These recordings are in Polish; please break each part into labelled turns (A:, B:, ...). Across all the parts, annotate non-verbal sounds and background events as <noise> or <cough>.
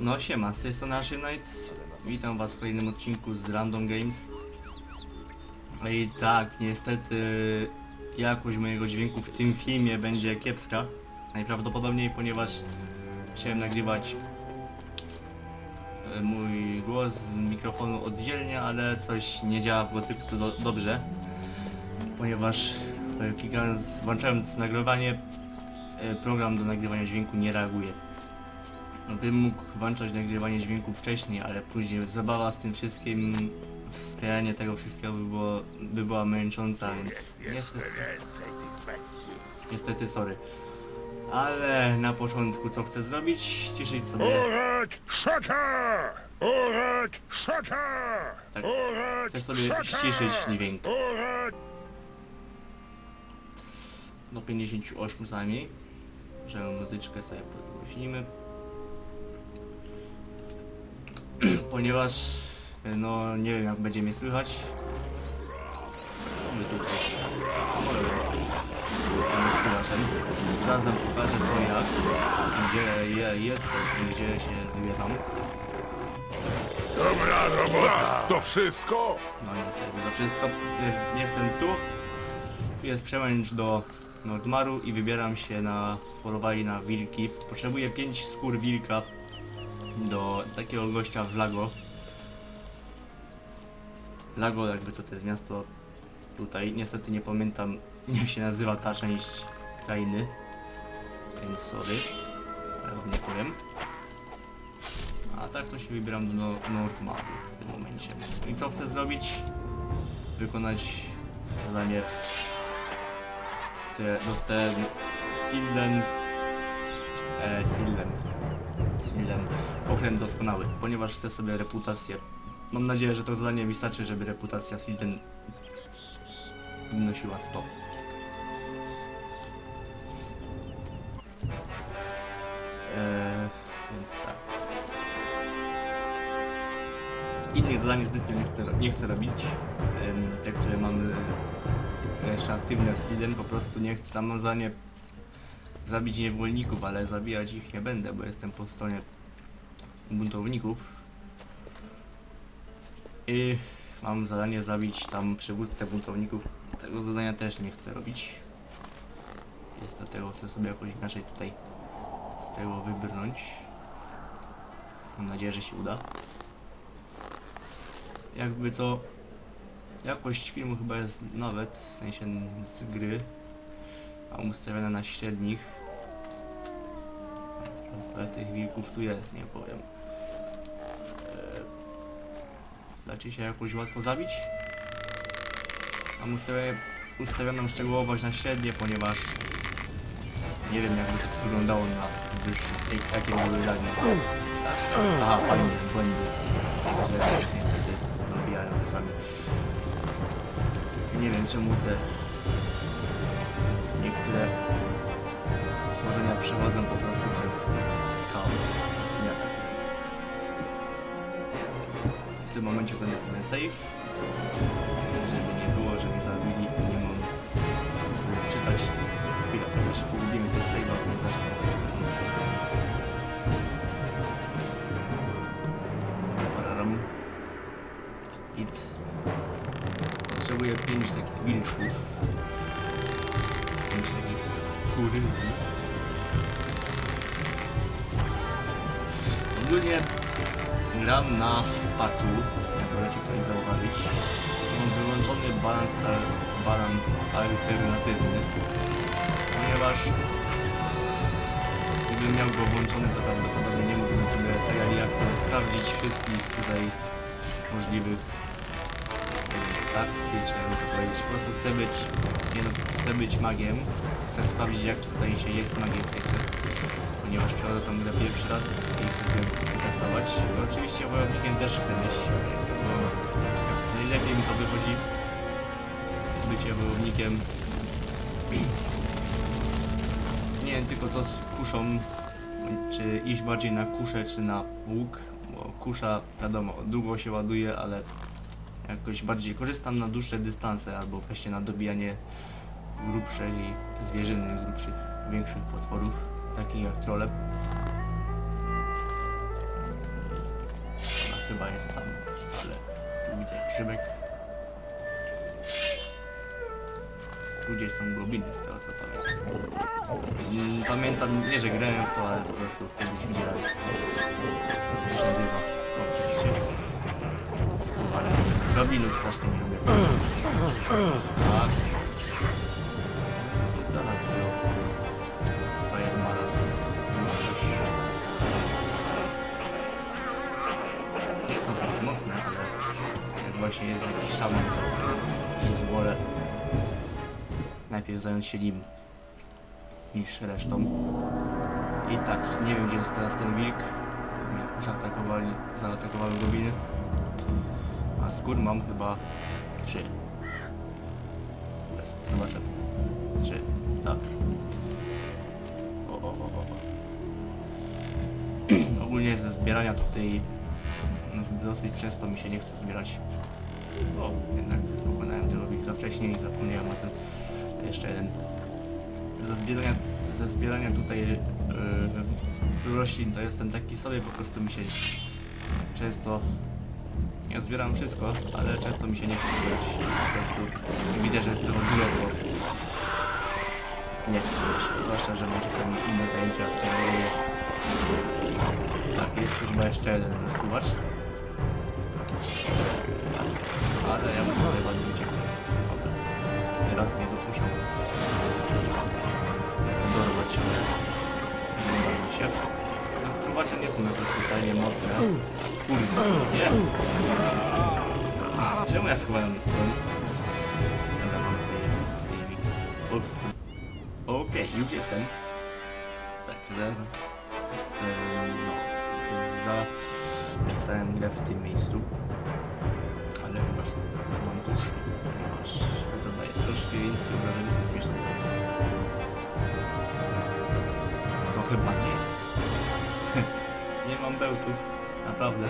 A: No siema, z tej strony. Witam was w kolejnym odcinku z Random Games. I tak, niestety jakość mojego dźwięku w tym filmie będzie kiepska. Najprawdopodobniej, ponieważ chciałem nagrywać e, mój głos z mikrofonu oddzielnie, ale coś nie działa w gotyku do, dobrze. Ponieważ e, włączając nagrywanie, e, program do nagrywania dźwięku nie reaguje. Bym mógł włączać nagrywanie dźwięku wcześniej, ale później zabawa z tym wszystkim, wspieranie tego wszystkiego by, było, by była męcząca, więc niestety, niestety sorry. Ale na początku co chcę zrobić? Cieszyć sobie
B: Urek szaka! Urek szaka!
A: Tak. Chcę sobie ściszyć dźwięk. Do 58 co najmniej, że muzyczkę sobie podgłośnimy. <clears throat> Ponieważ no nie wiem jak będzie mnie słychać. Co my tutaj? Zaraz wam pokażę co jak, gdzie je, jest, gdzie się wybieram.
B: Dobra robota! To wszystko?
A: No niestety to wszystko. Y, Jestem tu. Tu jest przełęcz do Nordmaru i wybieram się na polowanie na wilki. Potrzebuję 5 skór wilka do takiego gościa w Lago. Lago jakby co to jest miasto tutaj. Niestety nie pamiętam <laughs> jak się nazywa ta część krainy. Więc sorry. Ale wam nie powiem. A tak to się wybieram do Nor- Nordmaru w tym momencie. I co chcę zrobić? Wykonać zadanie, które dostałem Silden, e, Silden, Silden, okręt doskonały, ponieważ chcę sobie reputację. Mam nadzieję, że to zadanie wystarczy, żeby reputacja Silden wynosiła 100. Eee, więc tak. Innych zadań zbytnio nie chcę, nie chcę robić. Te, które mam e, jeszcze aktywne w Silden, po prostu nie chcę. Mam zadanie zabić niewolników, ale zabijać ich nie będę, bo jestem po stronie buntowników. I mam zadanie zabić tam przywódcę buntowników. Tego zadania też nie chcę robić. Jest dlatego chcę sobie jakoś inaczej tutaj z tego wybrnąć. Mam nadzieję, że się uda. Jakby co jakość filmu chyba jest nawet, w sensie z gry. Mam ustawione na średnich. Trochę tych wilków tu jest, nie powiem. Dacie się jakoś łatwo zabić? Mam ustawione, ustawioną szczegółowość na średnie, ponieważ nie wiem jakby to wyglądało na wyższych, jak- jakie były zdanie. Aha, fajnie, błędy. Niestety nabijają czasami. Nie wiem czemu te niektóre tym momencie sobie sobie powiedzieć. Po prostu chcę być, nie no, chcę być magiem. Chcę sprawdzić jak tutaj się jest magiem grze. Ponieważ przechodzę tą grę pierwszy raz i chcę sobie testować. No, oczywiście wojownikiem też chcę być, bo najlepiej mi to wychodzi bycie wojownikiem. Nie wiem tylko co z kuszą, czy iść bardziej na kuszę, czy na łuk, bo kusza wiadomo, długo się ładuje, ale jakoś bardziej korzystam na dłuższe dystanse albo właśnie na dobijanie grubszej zwierzyny, grubszych, większych potworów, takich jak trole. chyba jest tam, ale tu widzę grzybek. Tu gdzieś są globiny z tego co pamiętam. Mm, Pamiętam, nie że grałem w to, ale po prostu kiedyś widziałem. Jak się nazywa. Co. Ale globinów strasznie nie lubię. Tak. Do nas było. Fireman. Nie są tak mocne, ale jak właśnie jest jakiś szaman, już wolę najpierw zająć się nim niż resztą. I tak, nie wiem gdzie jest teraz ten wilk. Zaatakowali, zaatakowały gobliny. Skór mam chyba trzy. Bez, zobaczę. Trzy, tak. O, o, o, o. <clears throat> Ogólnie ze zbierania tutaj mm, dosyć często mi się nie chce zbierać. O, jednak pokonałem tego wilka wcześniej i zapomniałem o tym. Jeszcze jeden. Ze zbierania, ze zbierania tutaj yy, roślin to jestem taki sobie, po prostu mi się często ja zbieram wszystko, ale często mi się nie chce zbierać. Po prostu widzę, że jest tego dużo, to nie chcę się. Zwłaszcza, że mam czasami inne zajęcia, które. Tak, jest tu chyba jeszcze jeden skubacz. Ale ja bym chyba nie uciekłem. Dobra. Teraz nie dopuszczam. Dorwać się. Dorwać się. No spróbacze nie są jakoś specjalnie mocne. Kurde, nie. Czemu ja schowałem broń? Dobra, mam tutaj saving. Ups. Okej, już jestem. Tak, że... em, No, zapisałem grę w tym miejscu. Ale chyba sobie mam dłuższy, ponieważ zadaję troszkę więcej obrażeń niż to. No chyba nie. <laughs> nie mam bełtów, naprawdę.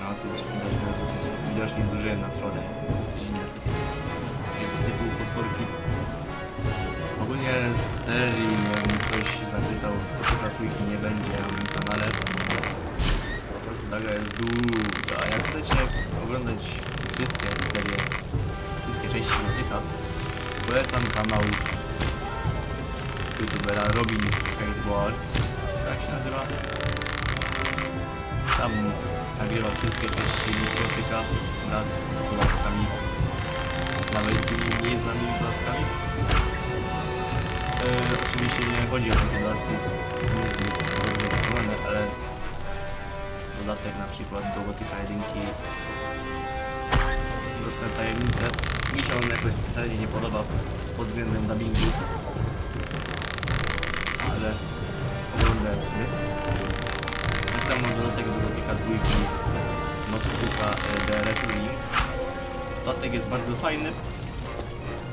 A: No to już widocznie, widocznie zużyłem na zimne tego typu potworki. Ogólnie z serii, jakby ktoś zapytał, spotyka trójki nie będzie na moim kanale. Po prostu taka jest długa. A jak chcecie oglądać wszystkie serie, wszystkie części Gotyka, polecam kanał youtubera Robin Skateboard, tak się nazywa. Tam nagrywa wszystkie części Gotyka wraz z dodatkami, nawet tymi nieznanymi dodatkami. E, oczywiście nie chodzi o te dodatki, nie jest zbyt skomplikowane, ale dodatek na przykład do Gotyka 1 Mroczne tajemnice. Mi się on jakoś specjalnie nie podoba pod względem dubbingu. Ale oglądałem sobie. Samo dodatek do Gotyka 2 Notebooka e, The Reckoning. Dodatek jest bardzo fajny.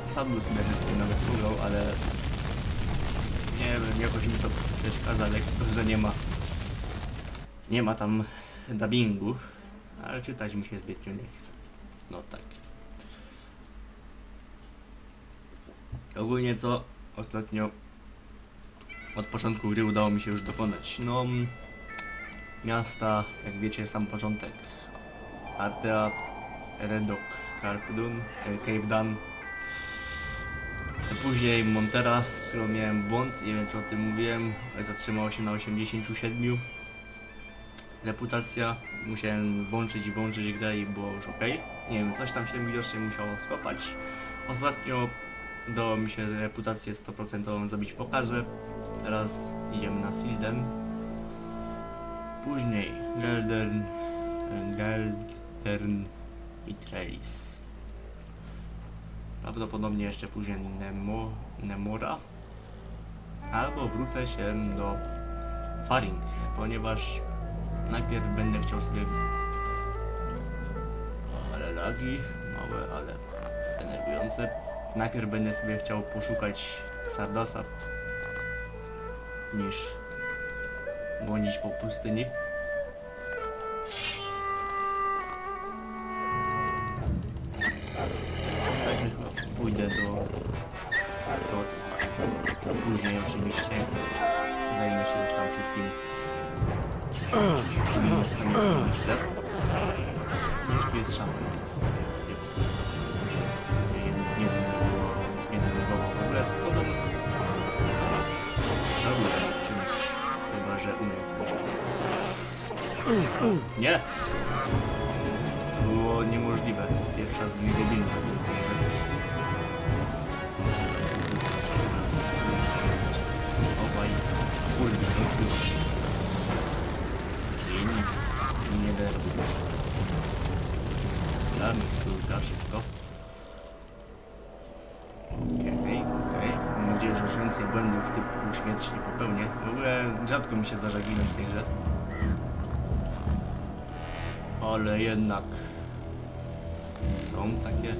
A: Sam bym sobie chętnie nawet pograł, ale nie wiem, jakoś mi to przeszkadza lekko, że nie ma nie ma tam dubbingu, ale czytać mi się zbytnio nie chce. No tak. Ogólnie co ostatnio od początku gry udało mi się już dokonać. No mm, miasta, jak wiecie, sam początek. Artea, Redok, Carpdun, e, Cape Dan. Później Montera, z którą miałem błąd, nie wiem czy o tym mówiłem, zatrzymało się na 87 reputacja, musiałem włączyć i włączyć grę i było już ok. Nie wiem, coś tam się widocznie musiało skopać. Ostatnio udało mi się reputację 100% zrobić w pokarze. Teraz idziemy na Silden. Później Geldern, Geldern i Trellis. Prawdopodobnie jeszcze później Nemo, Nemora. Albo wrócę się do Faring, ponieważ najpierw będę chciał sobie... Ale lagi, małe, ale denerwujące. Najpierw będę sobie chciał poszukać Sardasa niż błądzić po pustyni. Było niemożliwe. Pierwsza z nich zabił. Obaj. No tu. Kień. Nie derby. Dla miksurka szybko. Okej, okej. Mam nadzieję, że już więcej błędów typu śmierci nie popełnię. W ogóle rzadko mi się zdarza ginąć w tej. Ale jednak są takie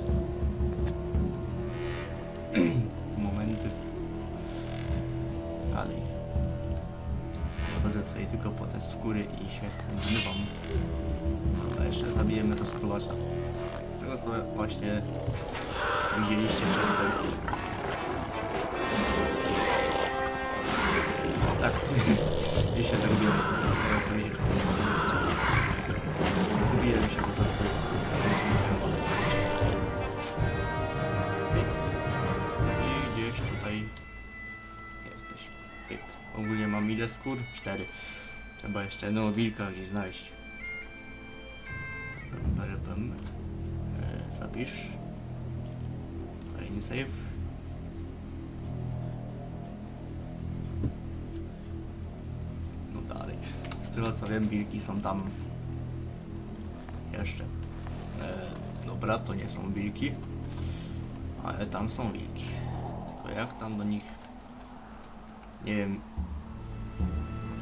A: <clears throat> momenty. Dalej. Chodzę tutaj tylko po te skóry i się z tym zmywam. A jeszcze zabijemy rozkruwacza. Z tego co właśnie widzieliście przed chwilą. Tak. <laughs> Się zagubiłem. Z tego co widzicie czasami. Zgubiłem się po prostu. I gdzieś tutaj jesteś. Ogólnie mam ile skór? Cztery. Trzeba jeszcze jednego wilka gdzieś znaleźć. Bum. E, zapisz. Kolejny save. No dalej. Z tego co wiem, wilki są tam. Jeszcze. E, dobra, to nie są wilki. Ale tam są wilki. Tylko jak tam do nich... Nie wiem...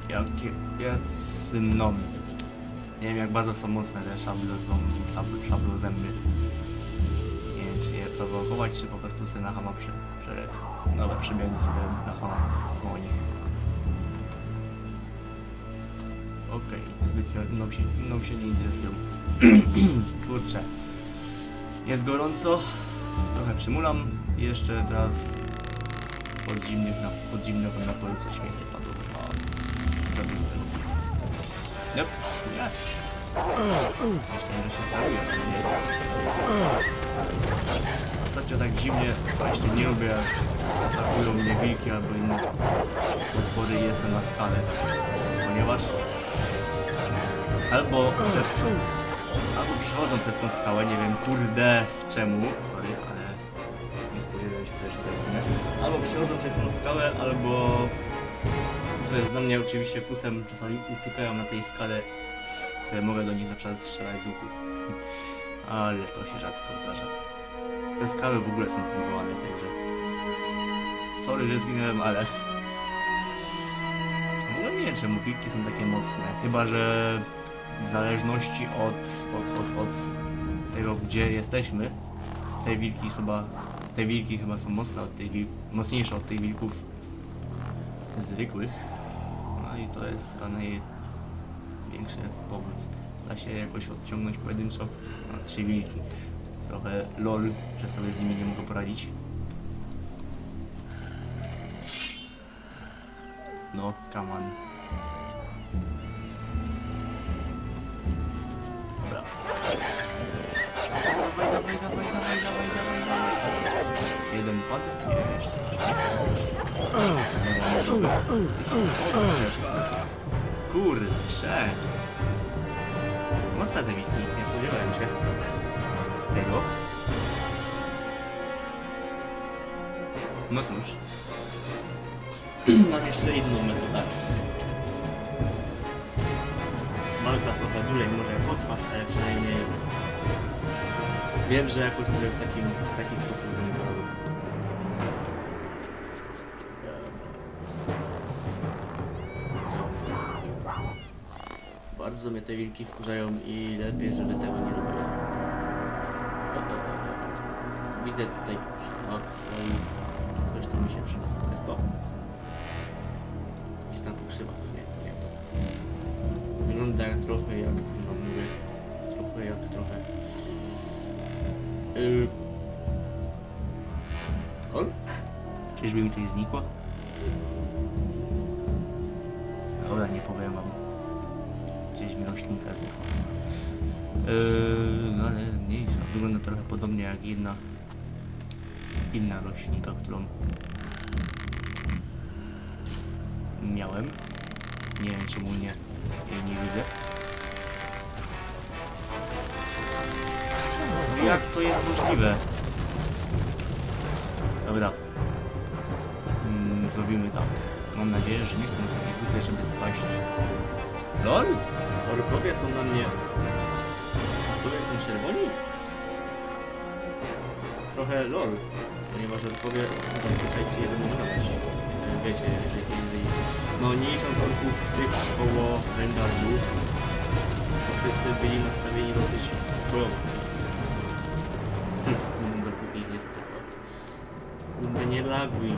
A: Jakie... Jest... No... Nie wiem jak bardzo są mocne te szablozęby. Nie wiem czy je prowokować, czy po prostu sobie na hama prze, przelecę. Dobra, przebiegnę sobie na hama po nich. Okej, zbytnio mną się, mną się nie interesują. <clears throat> Kurczę. Jest gorąco, trochę przymulam i jeszcze teraz od zimnych, na, od zimnego napoju coś mnie nie padło. A, zabił tego. Yep, nie. Myślałem, że się zabiję. Ostatnio tak zimnie właśnie nie lubię atakują mnie wilki albo inne potwory i jestem na skale. Ponieważ albo albo przechodzą przez tą skałę, nie wiem kurde czemu, sorry, ale nie spodziewałem się też, że to jest. Albo przechodzą przez tą skałę, albo co jest dla mnie oczywiście plusem, czasami utykają na tej skale, sobie mogę do nich na przykład strzelać z łuku. Ale to się rzadko zdarza. Te skały w ogóle są zbudowane w tej grze. Sorry, że zginąłem, ale... W ogóle nie wiem, czemu wilki są takie mocne. Chyba, że w zależności od, od, od, od tego, gdzie jesteśmy, te wilki chyba... Te wilki chyba są mocne od tych mocniejsze od tych wilków zwykłych. No i to jest chyba największy powód. Da się jakoś odciągnąć pojedynczo na trzy wilki. Trochę lol, że sobie z nimi nie mogę poradzić. No, come on. Kurczę. Mocne te wilki, nie spodziewałem się tego. No cóż. Mam jeszcze inną metodę. Walka trochę dłużej może potrwać, ale przynajmniej wiem, że jakoś sobie w takim, w taki sposób z Bardzo mnie te wilki wkurzają i lepiej, żeby tego nie robiło. O, o, o. Widzę tutaj. O, no i coś tu mi się przyda. To jest to. Lista pokrzywa, to nie, to nie to. Wygląda trochę jak, no mówię, trochę jak trochę. Yy. On? Czyżby mi coś znikło? Dobra, nie powiem wam. Mi roślinka znikła. Yy, no ale mniejsza. Wygląda trochę podobnie jak jedna inna roślinka, którą miałem. Nie wiem czemu nie, jej nie widzę. Jak to jest możliwe? Dobra. Mm, zrobimy tak. Mam nadzieję, że nie są takie głupie, żeby spaść. LOL? Orkowie są na mnie... Orkowie są czerwoni? Trochę LOL. Ponieważ orkowie zazwyczaj je będą grać. E, Wiecie, że jeżeli... No nie licząc orków tych koło Rengardu, wszyscy byli nastawieni dosyć bojowo. Hmm, Dopóki nie zatestował. Kurde, nie laguj.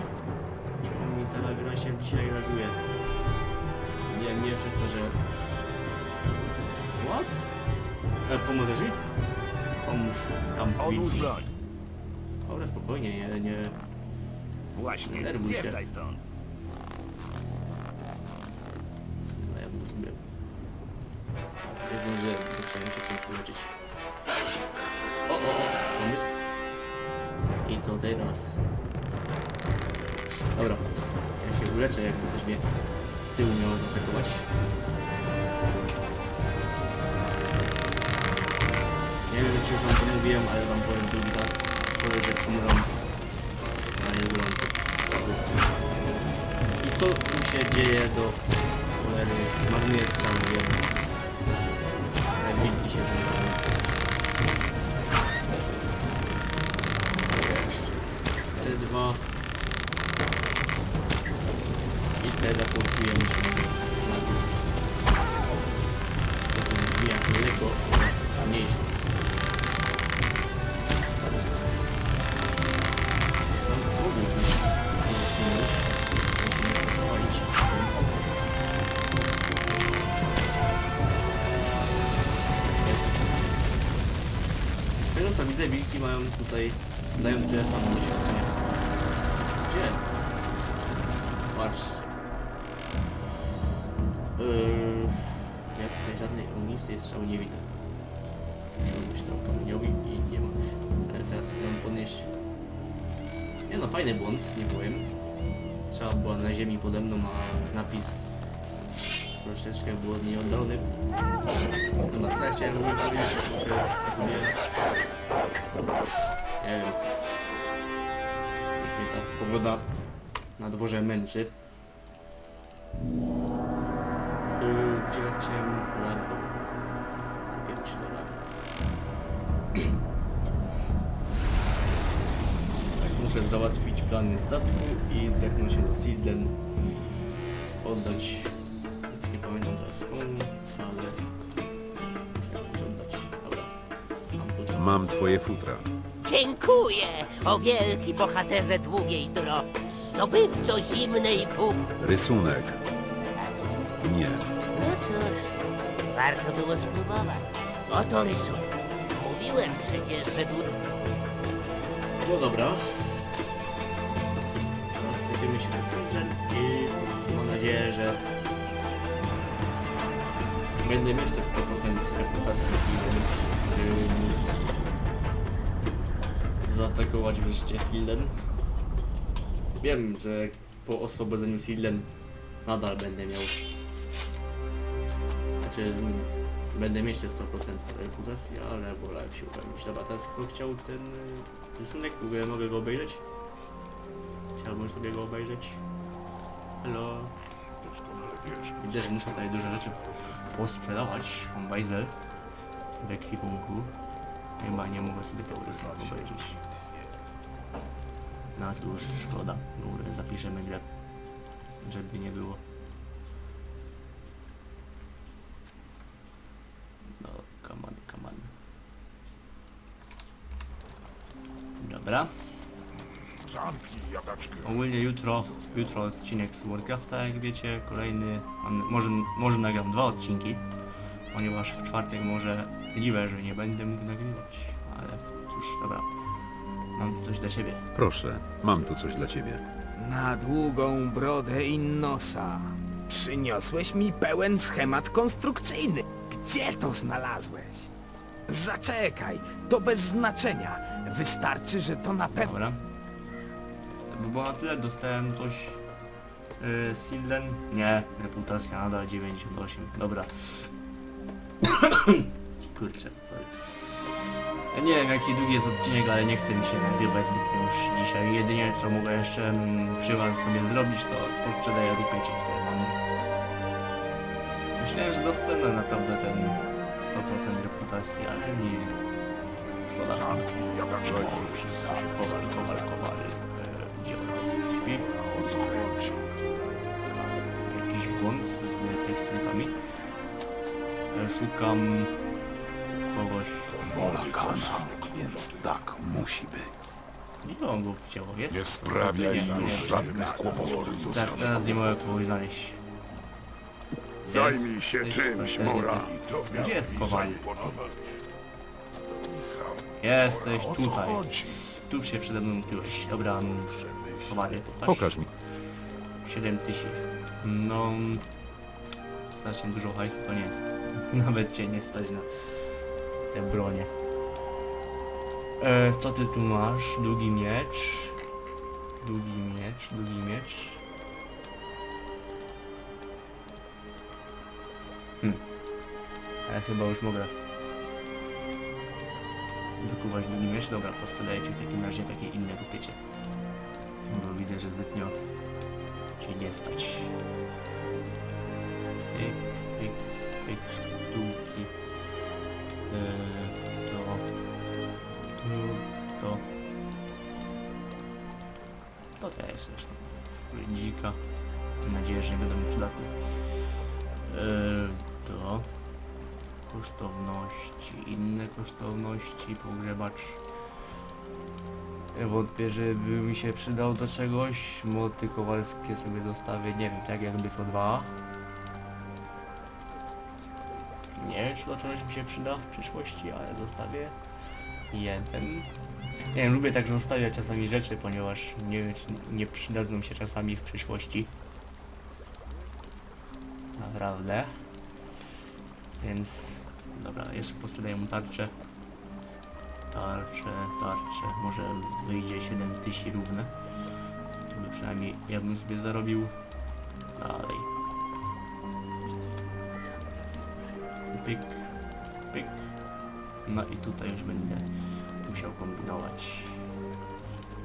A: Czemu mi ta gra się dzisiaj laguje? Nie, nie przez to, że... What? E, pomożesz mi? Pomóż tam
B: Odłóż broń.
A: Dobra, spokojnie, nie, nie...
B: Właśnie,
A: Nerwuj się.
B: zjeżdżaj stąd.
A: No ja bym sobie... Nie zdążyłem, bo chciałem się czymś uleczyć. O, o, o, pomysł. I co teraz? Dobra, ja się uleczę, jakby coś mnie z tyłu miało zaatakować. Nie wiem, czy wam to mówiłem, ale wam powiem drugi raz. Sorry, że przymuram na niegorąco. I co tu się dzieje do cholery? Marnuję strzały jeden. Ale wilki się zębały. Jeszcze. Te dwa. I teleportujemy się tutaj, dają tyle samo doświadczenia. Gdzie? Patrz. Yy, ja tutaj żadnej ognistej strzały nie widzę. Przyszedłem się tam kamieniowi i nie ma. Ale teraz chcę podnieść. Nie no, fajny błąd, nie powiem. Strzała była na ziemi pode mną, a napis troszeczkę był od niej oddalony. Dobra, co ja chciałem wyprawić, czy nie... Wiem. Już ta pogoda na dworze męczy. Yy, Gdzie ja chciałem larwę? Pierwszy do larwy. Tak, muszę załatwić plany statku i tepnąć się do Sidlen. Oddać. Mam
C: twoje futra.
D: Dziękuję, o wielki bohaterze długiej drogi, zdobywco zimnej pół.
C: Rysunek. Nie.
D: No cóż, warto było spróbować. Oto rysunek. Mówiłem przecież, że tu...
A: No dobra. Teraz będziemy się na Sidlen i mam nadzieję, że będę mieć te 100% reputacji i będę móc zaatakować wreszcie Sidlen. Wiem, że po oswobodzeniu Sidlen nadal będę miał znaczy będę mieć te 100% reputacji, ale wolałem się upewnić. Dobra, teraz kto chciał ten y, rysunek? Mogę, mogę go obejrzeć? Chciałbym sobie go obejrzeć. Hello. Widzę, że muszę tutaj dużo rzeczy posprzedawać. Mam bajzel w ekwipunku. Chyba nie mogę sobie tego obejrzeć. No cóż, szkoda. Dobra, zapiszemy grę. Żeby nie było. No, come on, come on. Dobra. Ogólnie jutro, jutro odcinek z Warcrafta, jak wiecie, kolejny, mam, może, może nagram dwa odcinki, ponieważ w czwartek może możliwe, że nie będę mógł nagrywać, ale cóż, dobra, mam coś dla Ciebie.
C: Proszę, mam tu coś dla ciebie.
E: Na długą brodę i nosa. Przyniosłeś mi pełen schemat konstrukcyjny. Gdzie to znalazłeś? Zaczekaj, to bez znaczenia. Wystarczy, że to na pewno...
A: Dobra. To by było na tyle, dostałem coś... Yy, Silden? Nie, reputacja nadal 98, dobra. Kurczę. Ja nie wiem jaki długi jest odcinek, ale nie chcę mi się nagrywać zbytnio już dzisiaj. Jedynie co mogę jeszcze mm, przy was sobie zrobić, to posprzedaję rupiecie, które mam. Myślałem, że dostanę naprawdę ten 100% reputacji, ale nie. Szkoda. Kowal, kowal, kowal. Gdzie on jest? Śpi? Jakiś błąd z tekstunkami. Szukam kogoś.
B: Wola Kana, więc tak musi być.
A: Gdzie on go wcięło? Jest?
B: Nie sprawiaj nam żadnych kłopotów.
A: Tak, teraz nie mogę kogoś znaleźć.
B: Zajmij się czymś, Mora.
A: Gdzie jest kowal? Jesteś tutaj. Tu się przede mną ukryłeś. Dobra, mm, kowalie.
C: Pokaż mi.
A: 7 tysięcy. No... Strasznie dużo hajsu to nie jest. <laughs> Nawet cię nie stać na te bronie. E, co ty tu masz? Długi miecz. Długi miecz, długi miecz. Hm. Ja chyba już mogę wykuwać długi miecz. Dobra, ci w takim razie takie inne kupiecie. Bo widzę, że zbytnio cię nie stać. Pyk, pyk, pyk, sztuki. Yy, to, to, to. Też zresztą. Skóry dzika. Mam nadzieję, że nie będą mi przydatne. Yy, to. Kosztowności, inne kosztowności, pogrzebacz. Wątpię, żeby mi się przydał do czegoś. Moty kowalskie sobie zostawię, nie wiem, tak jakby co dwa. Nie wiem, czy czegoś mi się przyda w przyszłości, ale zostawię jeden. Nie wiem, lubię tak zostawiać czasami rzeczy, ponieważ nie nie przydadzą się czasami w przyszłości. Naprawdę. Więc, dobra, jeszcze posprzedaję mu tarczę. Tarcze, tarcze, może wyjdzie 7000 równe. To by przynajmniej ja bym sobie zarobił dalej. Pyk, pyk. No i tutaj już będę musiał kombinować.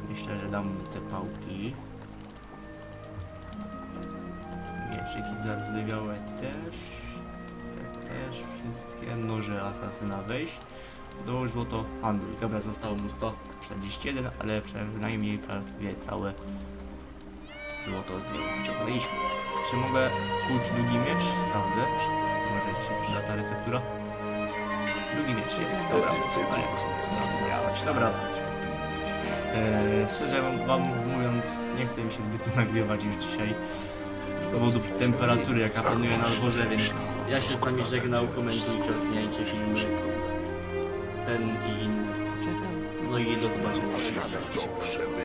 A: Myślę, że dam te pałki. Mieczyki zardzewiałe też. Te też wszystkie. Noże asasyna wejść. Dołóż złoto handluj. Dobra, zostało mu 141, ale przynajmniej prawie całe złoto z niego wyciągnęliśmy. Czy mogę kuć długi miecz? Sprawdzę. Się przyda ta receptura. Długi miecz jest. Dobra. Dobra. Eee, szczerze wam- mówiąc, nie chcę mi się zbyt nagrywać już dzisiaj z powodu temperatury, jaka panuje na dworze, więc ja się z wami żegnał, komentujcie, oceniajcie filmy. Ten i inny. No i do zobaczenia.